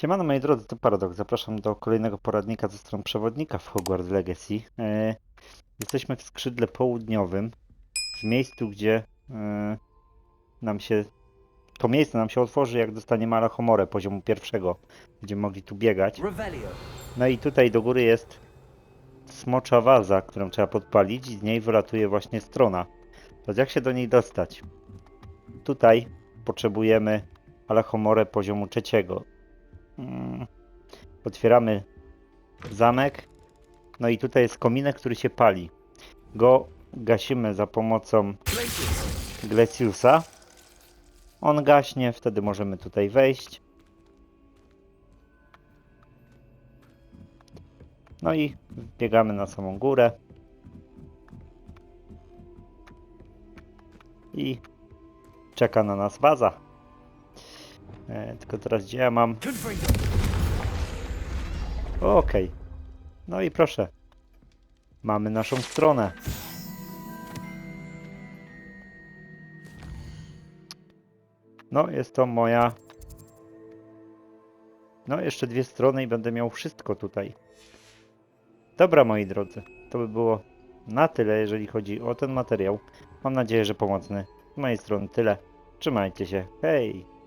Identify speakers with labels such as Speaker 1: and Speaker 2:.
Speaker 1: Siemano moi drodzy, to Paradox. Zapraszam do kolejnego poradnika ze stron przewodnika w Hogwarts Legacy. E, jesteśmy w skrzydle południowym, w miejscu, gdzie e, nam się to miejsce nam się otworzy, jak dostaniemy Alachomorę poziomu pierwszego. Będziemy mogli tu biegać. No i tutaj do góry jest smocza waza, którą trzeba podpalić i z niej wylatuje właśnie strona. To jak się do niej dostać? Tutaj potrzebujemy Alachomorę poziomu trzeciego. Mm. Otwieramy zamek. No i tutaj jest kominek, który się pali. Go gasimy za pomocą. Gleciusa. On gaśnie, wtedy możemy tutaj wejść. No i biegamy na samą górę. I czeka na nas baza. E, tylko teraz gdzie ja mam? Okej. No i proszę. Mamy naszą stronę. No, jest to moja. No, jeszcze dwie strony i będę miał wszystko tutaj. Dobra, moi drodzy. To by było na tyle, jeżeli chodzi o ten materiał. Mam nadzieję, że pomocny. Z mojej strony tyle. Trzymajcie się. Hej!